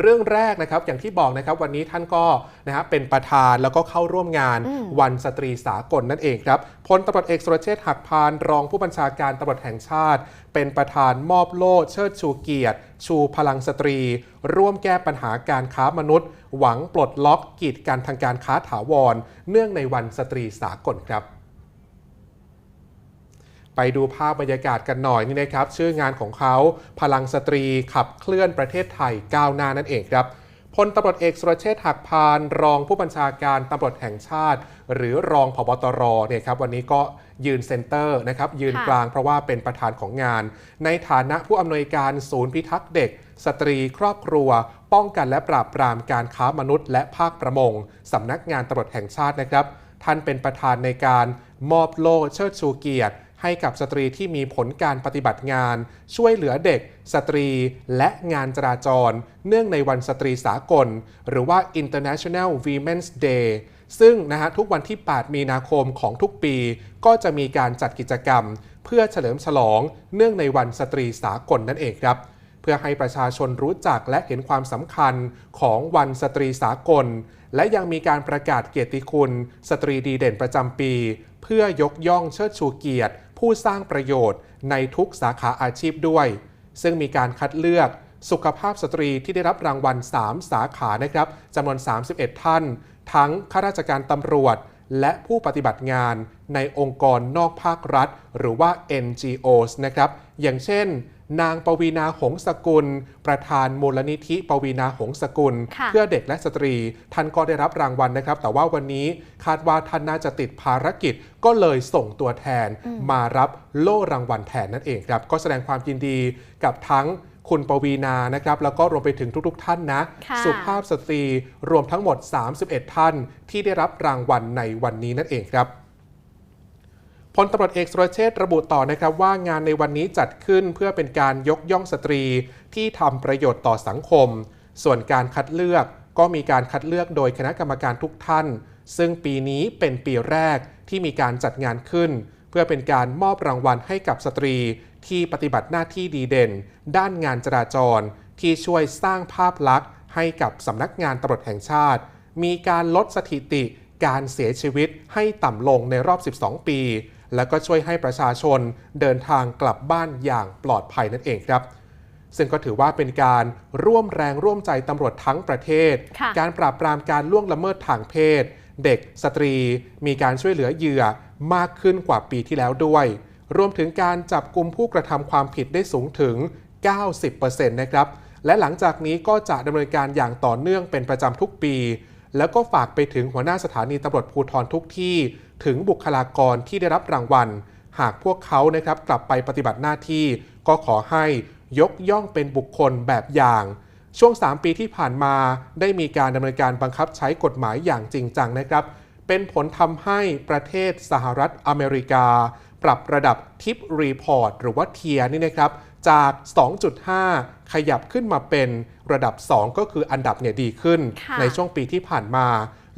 เรื่องแรกนะครับอย่างที่บอกนะครับวันนี้ท่านก็นะฮะเป็นประธานแล้วก็เข้าร่วมงานอืมวันสตรีสากลนั่นเองครับพลตำรวจเอกสุรเชษฐ์หักพานรองผู้บัญชาการตำรวจแห่งชาติ เป็นประธานมอบโล่เชิดชูเกียรติ ชูพลังสตรี ร่วมแก้ปัญหาการค้ามนุษย์ หวังปลดล็อกกีดกันทางการค้าถาวร เนื่องในวันสตรีสากลครับ ไปดูภาพบรรยากาศกันหน่อยนี่นะครับ ชื่องานของเขาพลังสตรีขับเคลื่อนประเทศไทยก้าวหน้านั่นเองครับพลตำรวจเอกสุรเชษฐ์หักพาน รองผู้บัญชาการตำรวจแห่งชาติ หรือรองผบตรเนี่ยครับวันนี้ก็ยืนเซ็นเตอร์นะครับยืนค่ะกลางเพราะว่าเป็นประธานของงาน ในฐานะผู้อำนวยการศูนย์พิทักษ์เด็ก สตรีครอบครัว ป้องกันและปราบปรามการค้ามนุษย์ และภาคประมงสำนักงานตำรวจแห่งชาตินะครับ ท่านเป็นประธานในการมอบโล่เชิดชูเกียรติ ให้กับสตรีที่มีผลการปฏิบัติงาน ช่วยเหลือเด็ก สตรี และงานจราจร เนื่องในวันสตรีสากล หรือว่า International Women's Day ซึ่งนะฮะทุกวันที่ 8 มีนาคมของทุกปี ก็จะมีการจัดกิจกรรม เพื่อเฉลิมฉลอง เนื่องในวันสตรีสากลนั่นเองครับ เพื่อให้ประชาชนรู้จักและเห็นความสำคัญของวันสตรีสากล และยังมีการประกาศเกียรติคุณ สตรีดีเด่นประจำปี เพื่อยกย่องเชิดชูเกียรติ ผู้สร้างประโยชน์ในทุกสาขาอาชีพด้วย ซึ่งมีการคัดเลือกสุขภาพสตรีที่ได้รับรางวัล 3 สาขานะครับจำนวน 31 ท่าน ทั้งข้าราชการตำรวจ และผู้ปฏิบัติงานในองค์กรนอกภาครัฐ หรือว่า NGOs นะครับ อย่างเช่น นางปวีนาหงสกุล ประธานมูลนิธิปวีนาหงสกุลค่ะเพื่อเด็กและสตรี ท่านก็ได้รับรางวัลนะครับ แต่ว่าวันนี้คาดว่าท่านน่าจะติดภารกิจก็เลยส่งตัวแทนมารับโล่รางวัลแทนนั่นเองครับ ก็แสดงความยินดีกับทั้งคุณปวีนานะครับ แล้วก็รวมไปถึงทุก ๆ ท่านนะค่ะสุภาพสตรีรวมทั้งหมด 31 ท่านที่ได้รับรางวัลในวันนี้นั่นเองครับ พลตำรวจเอกสุรเชษระบุต่อนะครับว่างานในวันนี้จัดขึ้นเพื่อเป็นการยกย่องสตรีที่ทำประโยชน์ต่อสังคม ส่วนการคัดเลือกก็มีการคัดเลือกโดยคณะกรรมการทุกท่าน ซึ่งปีนี้เป็นปีแรกที่มีการจัดงานขึ้น เพื่อเป็นการมอบรางวัลให้กับสตรีที่ปฏิบัติหน้าที่ดีเด่น ด้านงานจราจร ที่ช่วยสร้างภาพลักษณ์ให้กับสำนักงานตำรวจแห่งชาติ มีการลดสถิติ การเสียชีวิตให้ต่ำลงในรอบ 12 ปี แล้วก็ช่วยให้ประชาชนเดินทางกลับบ้านอย่างปลอดภัยนั่นเองครับ ซึ่งก็ถือว่าเป็นการร่วมแรงร่วมใจตำรวจทั้งประเทศค่ะการปราบปรามการล่วงละเมิดทางเพศ เด็กสตรี มีการช่วยเหลือเหยื่อมากขึ้นกว่าปีที่แล้วด้วย รวมถึงการจับกลุ่มผู้กระทำความผิดได้สูงถึง 90%นะครับและหลังจากนี้ก็จะดำเนินการอย่างต่อเนื่องเป็นประจำทุกปี แล้วก็ฝากไปถึงหัวหน้าสถานีตำรวจภูธรทุกที่ ถึงบุคลากรที่ได้รับรางวัล หากพวกเขานะครับกลับไปปฏิบัติหน้าที่ ก็ขอให้ยกย่องเป็นบุคคลแบบอย่าง ช่วง 3 ปีที่ผ่านมาได้มีการดำเนินการบังคับใช้กฎหมายอย่างจริงจังนะครับ เป็นผลทำให้ประเทศสหรัฐอเมริกา ปรับระดับทิปรีพอร์ตหรือว่าเทียนี่นะครับ จาก 2.5 ขยับขึ้นมาเป็นระดับ 2 ก็คืออันดับเนี่ยดีขึ้นค่ะในช่วงปีที่ผ่านมา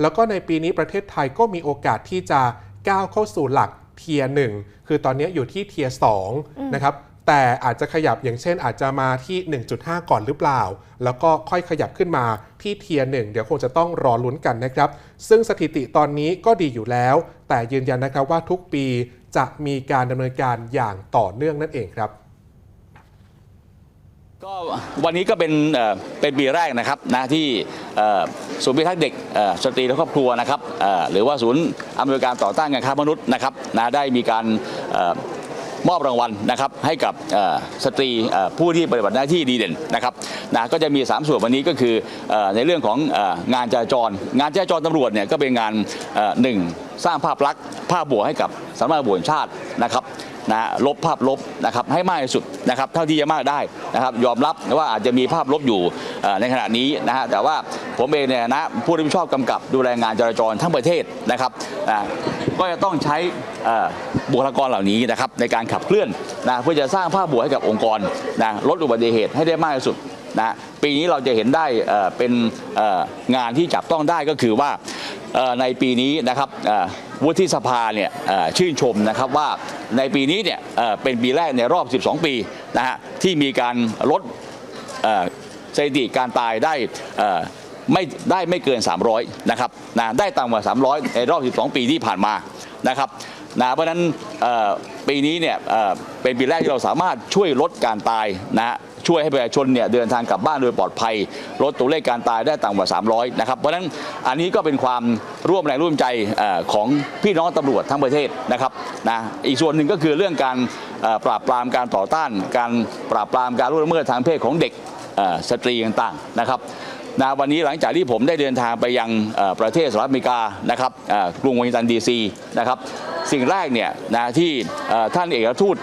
แล้วก็ในปีนี้ประเทศไทยก็มีโอกาสที่จะก้าวเข้าสู่หลักเทียหนึ่งคือตอนนี้อยู่ที่เทียสองนะครับแต่อาจจะขยับอย่างเช่นอาจจะมาที่ 1.5 ก่อนหรือเปล่า แล้วก็ค่อยขยับขึ้นมาที่เทียหนึ่งเดี๋ยวคงจะต้องรอลุ้นกันนะครับ ซึ่งสถิติตอนนี้ก็ดีอยู่แล้ว แต่ยืนยันนะครับว่าทุกปีจะมีการดำเนินการอย่างต่อเนื่องนั่นเองครับ ก็วันนี้ก็เป็นเป็นปีแรกนะครับนะที่ศูนย์พิทักษ์เด็กสตรีและครอบครัวนะครับหรือว่าศูนย์อำนวยการต่อต้านการค้ามนุษย์นะครับนะได้มีการมอบรางวัลนะครับให้กับสตรีผู้ที่ปฏิบัติหน้าที่ดีเด่นนะครับนะก็จะมี 3 ส่วนวันนี้ก็คือในเรื่องของงานจราจร งานจราจรตำรวจเนี่ยก็เป็นงานหนึ่ง สร้างภาพลักษณ์ภาพบวกให้กับสำนักงานตำรวจแห่งชาตินะครับนะลบภาพลบนะครับให้มากที่สุดนะครับเท่าที่จะมากได้นะครับยอมรับว่าอาจจะมีภาพลบอยู่ในขณะนี้นะฮะแต่ว่าผมเองเนี่ยนะผู้รับผิดชอบกำกับดูแลงานจราจรทั้งประเทศนะครับก็จะต้องใช้บุคลากรเหล่านี้นะครับในการขับเคลื่อนนะเพื่อจะสร้างภาพบวกให้กับองค์กรนะลดอุบัติเหตุให้ได้มากที่สุดนะปีนี้เราจะเห็นได้เป็นงานที่จับต้องได้ก็คือว่า ในปีนี้นะครับวุฒิสภาเนี่ยชื่นชมนะครับว่าในปีนี้เนี่ยเป็นปีแรกในรอบ 12 ปีนะฮะที่มีการลดสถิติการตายได้ไม่ได้ไม่เกิน 300 นะครับนะได้ต่ำกว่า 300 ในรอบ 12 ปีที่ผ่านมานะครับนะเพราะนั้นปีนี้เนี่ยเอ่อเป็นปีแรกที่เราสามารถช่วยลดการตายนะฮะ ช่วยให้ประชาชนเนี่ยเดินทางกลับบ้านโดยปลอดภัย ลดตัวเลขการตายได้ต่ำกว่า 300 นะครับ เพราะฉะนั้นอันนี้ก็เป็นความร่วมแรงร่วมใจของพี่น้องตำรวจทั้งประเทศนะครับนะอีกส่วนหนึ่งก็คือเรื่องการปราบปรามการต่อต้าน การปราบปรามการล่วงละเมิดทางเพศของเด็กสตรีต่างๆนะครับนะวันนี้หลังจากที่ผมได้เดินทางไปยังประเทศสหรัฐอเมริกานะครับกรุงวอชิงตันดีซีนะครับสิ่งแรกเนี่ยนะที่ท่านเอกทูต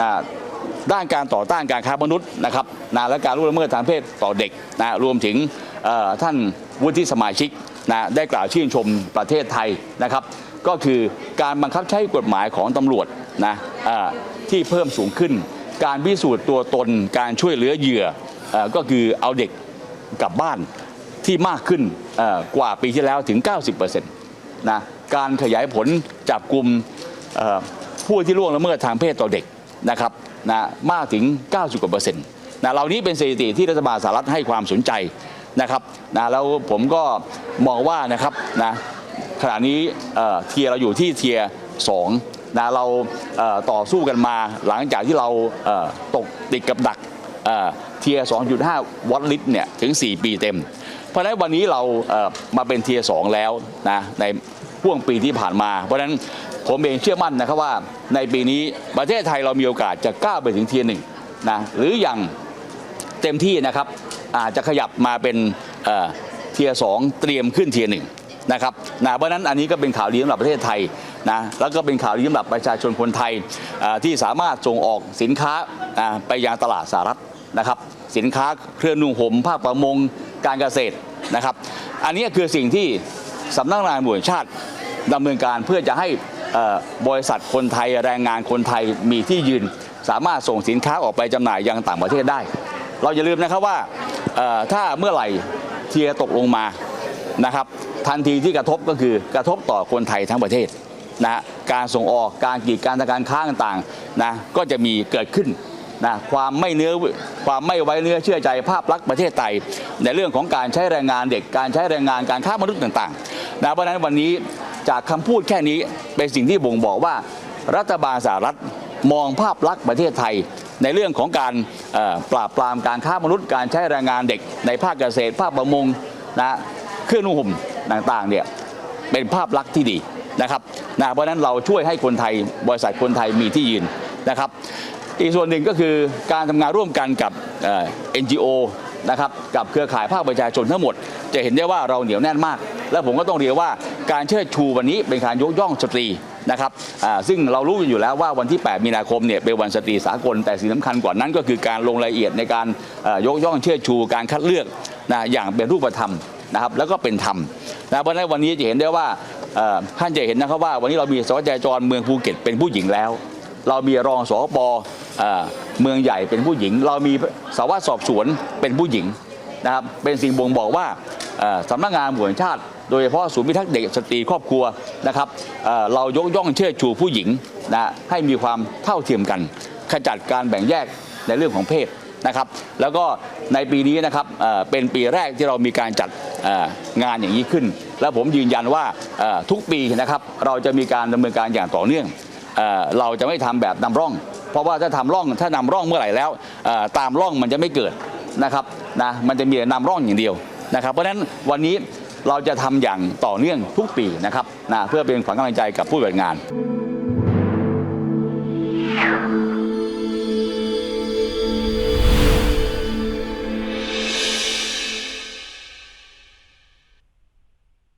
นะ ด้านการต่อต้านการค้ามนุษย์นะครับนะและการล่วงละเมิดทางเพศต่อเด็กนะรวมถึงท่านวุฒิสมาชิกนะได้กล่าวชื่นชมประเทศไทยนะครับ ก็คือการบังคับใช้กฎหมายของตำรวจนะที่เพิ่มสูงขึ้น การพิสูจน์ตัวตนการช่วยเหลือเหยื่ออก็คือเอาเด็กกลับบ้านที่มากขึ้นกว่าปีที่แล้วถึง 90%นะการขยายผลจับกลุ่มผู้ที่ล่วงละเมิดทางเพศต่อเด็กนะครับ นะมากถึง 90กว่าเปอร์เซ็นต์นะเหล่านี้เป็นสถิติที่รัฐบาลสหรัฐให้ความสนใจนะครับนะแล้วผมก็มองว่านะครับนะขณะนี้เทียเราอยู่ที่เทียร์2นะเราเต่อสู้กันมาหลังจากที่เราเตกติดกับดักเอ่อเทียร์2.5 วัตต์ลิตรเนี่ยถึง 4 ปีเต็ม เพราะฉะนั้นวันนี้เรามาเป็นเทียร์2แล้วนะในพ่วงปีที่ผ่านมา เพราะฉะนั้น ผมเองเชื่อมั่นนะครับว่าในปีนี้ประเทศไทยเรามีโอกาสจะก้าวไปถึงเทียร์หนึ่งนะหรืออย่างเต็มที่นะครับอาจจะขยับมาเป็นเทียร์สองเตรียมขึ้นเทียร์หนึ่งนะครับนะเพราะนั้นอันนี้ก็เป็นข่าวดีสำหรับประเทศไทยนะแล้วก็เป็นข่าวดีสำหรับประชาชนคนไทยที่สามารถส่งออกสินค้าไปยังตลาดสหรัฐนะครับ สินค้าเครื่องนุ่งห่มภาคประมงการเกษตรนะครับ อันนี้คือสิ่งที่สำนักงานตำรวจแห่งชาติดำเนินการเพื่อจะให้ บริษัทคนไทยแรงงานคนไทยมีที่ยืน สามารถส่งสินค้าออกไปจำหน่ายยังต่างประเทศได้ เราอย่าลืมนะครับว่าถ้าเมื่อไหร่เทียตกลงมานะครับทันทีที่กระทบก็คือกระทบต่อคนไทยทั้งประเทศนะการส่งออกการกีดการทางการค้าต่างๆนะก็จะมีเกิดขึ้นนะความไม่เนื้อความไม่ไว้เนื้อเชื่อใจภาพลักษณ์ประเทศไทยในเรื่องของการใช้แรงงานเด็กการใช้แรงงานการค้ามนุษย์ต่างๆนะเพราะนั้นวันนี้ จากคำพูดแค่นี้เป็นสิ่งที่บ่งบอกว่ารัฐบาลสหรัฐมองภาพลักษณ์ประเทศไทย ในเรื่องของการปราบปรามการค้ามนุษย์การใช้แรงงานเด็ก ในภาคเกษตรภาคประมงนะเครื่องนุ่งห่มต่างๆเนี่ยเป็นภาพลักษณ์ที่ดีนะครับนะเพราะนั้นเราช่วยให้คนไทยบริษัทคนไทยมีที่ยืนนะครับ อีกส่วนหนึ่งก็คือการทำงานร่วมกันกับเอ่อ NGO นะครับกับเครือข่ายภาคประชาชนทั้งหมด จะเห็นได้ว่าเราเหนียวแน่นมาก และผมก็ต้องเรียกว่า การเชิดชูวันนี้เป็นการยกย่องสตรีนะครับซึ่งเรารู้กันอยู่แล้วว่าวันที่ 8 มีนาคมเนี่ยเป็นวันสตรีสากล แต่สิ่งสำคัญกว่านั้นก็คือการลงรายละเอียดในการยกย่องเชิดชูการคัดเลือกนะอย่างเป็นรูปธรรมนะครับแล้วก็เป็นธรรมนะเพราะฉะนั้นวันนี้จะเห็นได้ว่าท่านจะเห็นนะครับว่าวันนี้เรามีสวัสดิจรเมืองภูเก็ตเป็นผู้หญิงแล้ว เรามีรองสอปเอ่อเมืองใหญ่เป็นผู้หญิง เรามีสาวัตรสอบสวนเป็นผู้หญิงนะครับเป็นสิ่งบ่งบอกว่าสำนักงานตำรวจแห่งชาติ โดยเฉพาะศูนย์พิทักษ์เด็กสตรีครอบครัวนะครับเรายกย่องเชิดชูผู้หญิงนะให้มีความเท่าเทียมกัน ขจัดการแบ่งแยกในเรื่องของเพศนะครับ แล้วก็ในปีนี้นะครับเป็นปีแรกที่เรามีการจัดงานอย่างนี้ขึ้น แล้วผมยืนยันว่าทุกปีนะครับเราจะมีการดำเนินการอย่างต่อเนื่องเอเราจะไม่ทำแบบนำร่อง เพราะว่าถ้าทำร่องถ้านำร่องเมื่อไหร่แล้วตามร่องมันจะไม่เกิดนะครับนะมันจะมีแต่นำร่องอย่างเดียวนะครับ เพราะฉะนั้นวันนี้ เราจะทำอย่างต่อเนื่องทุกปีนะครับนะเพื่อเป็นขวัญกำลังใจกับผู้ปฏิบัติงาน